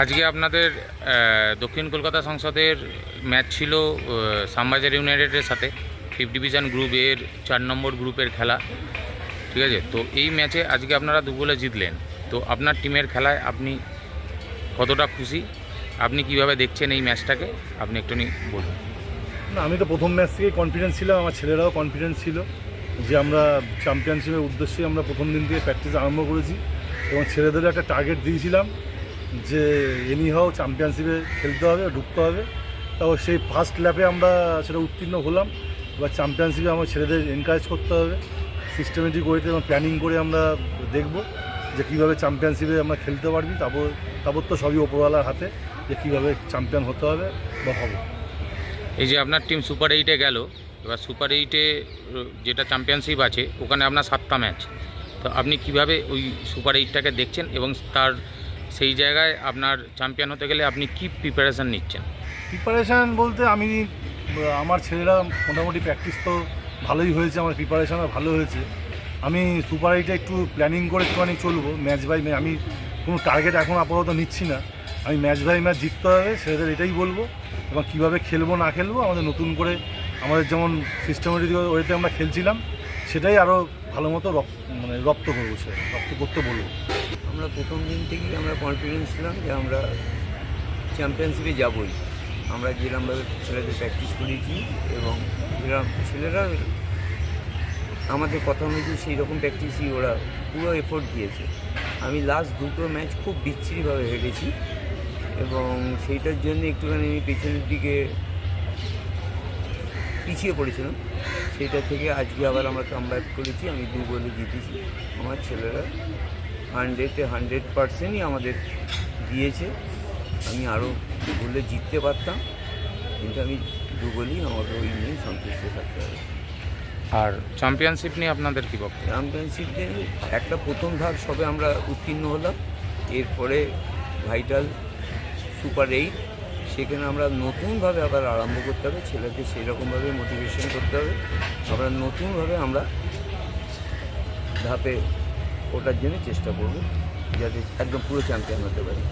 আজকে আপনাদের দক্ষিণ কলকাতা সংসদের ম্যাচ ছিল সামবাজার ইউনাইটেডের সাথে। ফিফথ ডিভিশন গ্রুপ এর চার নম্বর গ্রুপের খেলা। ঠিক আছে? তো এই ম্যাচে আজকে আপনারা দুগোলে জিতলেন। তো আপনার টিমের খেলায় আপনি কতটা খুশি? আপনি কীভাবে দেখছেন এই ম্যাচটাকে? আপনি একটুখানি বলুন। না, আমি তো প্রথম ম্যাচ থেকেই কনফিডেন্স ছিলাম। আমার ছেলেরাও কনফিডেন্স ছিল যে আমরা চ্যাম্পিয়নশিপের উদ্দেশ্যে আমরা প্রথম দিন থেকে প্র্যাকটিস আরম্ভ করেছি এবং ছেলেদের একটা টার্গেট দিয়েছিলাম। যে এনি হাও চ্যাম্পিয়নশিপে খেলতে হবে, ঢুকতে হবে তাও সেই ফার্স্ট ল্যাপে আমরা সেটা উত্তীর্ণ হলাম। এবার চ্যাম্পিয়নশিপে আমার ছেলেদের এনকারেজ করতে হবে সিস্টেমেটিক ওয়েতে এবং প্ল্যানিং করে আমরা দেখব যে কীভাবে চ্যাম্পিয়নশিপে আমরা খেলতে পারবি, তারপর তারপর তো সবই ওপরওয়ালার হাতে যে কীভাবে চ্যাম্পিয়ন হতে হবে বা হব। এই যে আপনার টিম সুপার এইটে গেল, এবার সুপার এইটে যেটা চ্যাম্পিয়নশিপ আছে, ওখানে আপনার সাতটা ম্যাচ তো আপনি কীভাবে ওই সুপার এইটটাকে দেখছেন এবং তার সেই জায়গায় আপনার চ্যাম্পিয়ন হতে গেলে আপনি কি প্রিপারেশান নিচ্ছেন? প্রিপারেশান বলতে আমি, আমার ছেলেরা মোটামুটি প্র্যাকটিস তো ভালোই হয়েছে, আমার প্রিপারেশানও ভালো হয়েছে। আমি সুপার এইটে একটু প্ল্যানিং করে একটুখানি চলবো ম্যাচ বাই ম্যাচ আমি কোনো টার্গেট এখন আপাতত নিচ্ছি না। আমি ম্যাচ বাই ম্যাচ জিততে হবে, ছেলেদের এটাই বলব। এবং কীভাবে খেলব, না খেলব, আমাদের নতুন করে আমাদের যেমন সিস্টেমেটিক ওয়েতে আমরা খেলছিলাম, সেটাই আরও ভালো মতো রপ- মানে রপ্ত করব সে, রপ্ত করতে বলব। আমরা প্রথম দিন থেকেই আমরা কনফিডেন্স ছিলাম যে আমরা চ্যাম্পিয়নশিপে যাবই। আমরা যেরকমভাবে ছেলেদের প্র্যাকটিস করেছি এবং যেরকম ছেলেরা আমাদের কথা অনুযায়ী সেই রকম প্র্যাকটিসই ওরা পুরো এফোর্ট দিয়েছে। আমি লাস্ট দুটো ম্যাচ খুব বিচ্ছিরিভাবে হেরেছি এবং সেইটার জন্য একটুখানি আমি পেছনের দিকে পিছিয়ে পড়েছিলাম। সেইটা থেকে আজকে আবার আমরা কামব্যাক করেছি। আমি দু গোলে জিতেছি। আমার ছেলেরা হান্ড্রেডে হান্ড্রেড পার্সেন্টই আমাদের দিয়েছে। আমি আরও গোলে জিততে পারতাম। কিন্তু আমি দু গোলই আমাকে ওই নিয়ে সন্তুষ্ট থাকতে হবে। আর চ্যাম্পিয়নশিপ নিয়ে আপনাদের কী বক্তব্য? নিয়ে একটা প্রথম ভাগ সবে আমরা উত্তীর্ণ হলাম। এরপরে ভাইটাল সুপার এইট সেখানে আমরা নতুনভাবে আবার আরম্ভ করতে হবে, ছেলেকে সেই রকমভাবে মোটিভেশন করতে হবে। আমরা নতুনভাবে আমরা ধাপে ওটার জন্য চেষ্টা করব, যাতে একদম পুরো চ্যাম্পিয়ন হতে পারি।